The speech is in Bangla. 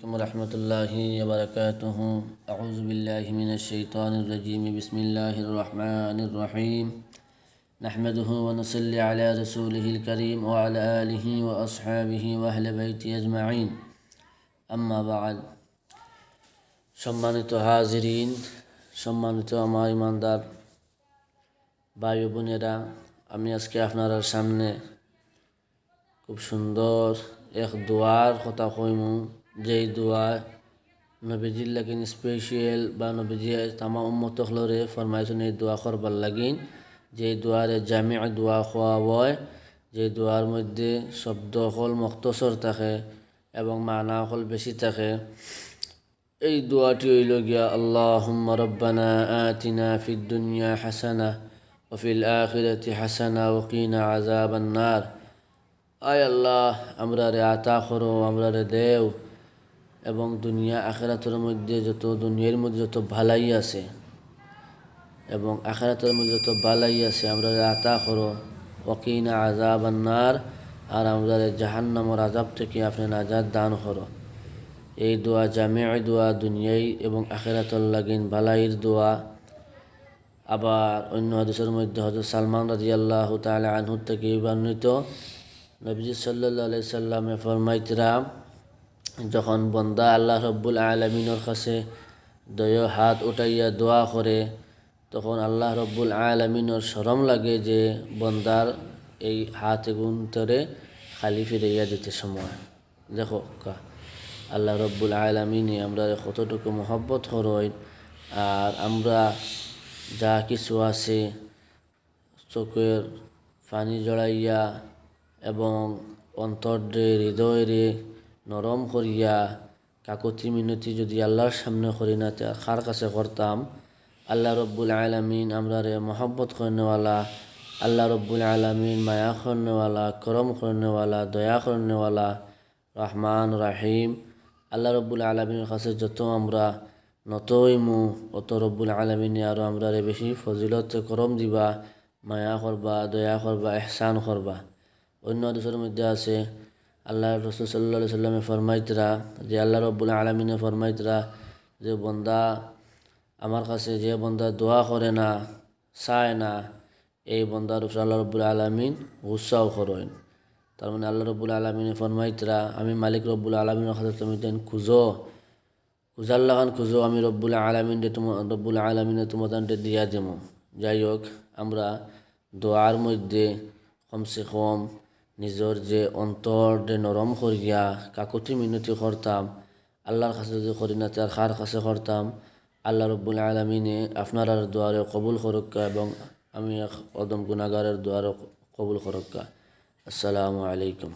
عليكم ورحمة الله وبركاته أعوذ بالله من الشيطان الرجيم بسم الله الرحمن الرحيم نحمده ونصلي على رسوله الكريم وعلى آله وأصحابه وأهل بيته أجمعين أما بعد সম্মানিত হাজিরিন সম্মানিত আমার ইমানদার ভাই ও বোনেরা আমি আজকে আপনার সামনে খুব সুন্দর এক দোয়ার কথা কইমু যেই দোয়া নবীজির লাগিন স্পেশিয়াল বা নবীজি তামা উম্মত হলরে ফরমাইছেন, এই দোয়া করবার লাগিন যে দোয়ারে জামি দোয়া খোয়া হয় যে দোয়ার মধ্যে শব্দ হল মক্তসর থাকে এবং মানা হল বেশি থাকে। এই দোয়াটি হইল গিয়া আল্লাহ রব্বানা আতিনা ফিদ দুনিয়া হাসানা ওফিল আখিরতি হাসানা ওকিনা আজাবান্নার আয় আল্লাহ, আমরা রে আতা করো, আমরা রে দেও। এবং দুনিয়া আখেরাতের মধ্যে যত, দুনিয়ার মধ্যে যত ভালাই আছে এবং আখেরাতের মধ্যে যত বালাই আছে, আমরা আতা করো ওকিনা আজাব আন্নার, আর আমরা জাহান্নামর আজাব থেকে আপনি নাজাদ দান করো। এই দোয়া জামিয়া দোয়া, দুনিয়াই এবং আখেরাতর লাগিন বালাইয়ের দোয়া। আবার অন্য হাদিসের মধ্যে হজরত সালমান রাজি আল্লাহ তালা আনহুর থেকে বর্ণিত, নবীজি সাল্লা আলাই সাল্লামে ফরমাইতরা যখন বন্দা আল্লাহ রব্বুল আলমিনের কাছে দয়, হাত উঠাইয়া দোয়া করে, তখন আল্লাহ রব্বুল আলমিনের সরম লাগে যে বন্দার এই হাত এগুন তরে খালি ফিরাইয়া দিতে সময়। দেখো, কা, আল্লাহ রব্বুল আলমিনে আমরা কতটুকু মহব্বত করই আর আমরা যা কিছু আছে চোখের পানি জড়াইয়া এবং অন্তরে হৃদয়রে নরম করিয়া কাকতি মিনতি যদি আল্লাহর সামনে করি না কার কাছে করতাম? আল্লাহ রব্বুল আলমিন আমরা রে মহব্বত করনেওয়ালা, আল্লাহ রব্বুল আলমিন মায়া করনেওয়ালা, করম করনেওয়ালা, দয়া করনেওয়ালা, রহমান, রাহিম। আল্লাহ রব্বুল আলমিনের কাছে যত আমরা নতইমু অত রব্বুল আলমিনে আরও আমরা রে বেশি ফজিলত, করম দিবা, মায়া করবা, দয়া করবা এহসান করবা। অন্য দেশের মধ্যে আছে আল্লাহ রসুল সাল্লা সাল্লামে ফরমাইতরা, যে আল্লাহ রব্বুল আলমিনে ফরমাইতরা, যে বন্দা আমার কাছে যে বন্দা দোয়া করে না, চায় না, এই বন্দার উপর আল্লাহ রব্বুল আলমিন উৎসাহ করেন। তার মানে আল্লাহ রব্বুল আলমিনে ফরমাইতরা, আমি মালিক রব্বুল আলমিনের কাছে তুমি দেন খুঁজো খুঁজার লাগান খুঁজো, আমি রব্বুল আলমিন রব্বুল আলমিনে তোমার দিয়া দেবো। যাই হোক, আমরা দোয়ার মধ্যে কমসে কম নিজের যে অন্তর যে নরম করিয়া কাকুতি মিনতি করতাম আল্লাহর কাছে যদি করি না তার খার কাছে করতাম আল্লাহ রব্বুল আলমিনে আপনার দোয়ারে কবুল করক্কা এবং আমি অদম গুণাগারের দোয়ারে কবুল করক্কা আসসালামু আলাইকুম।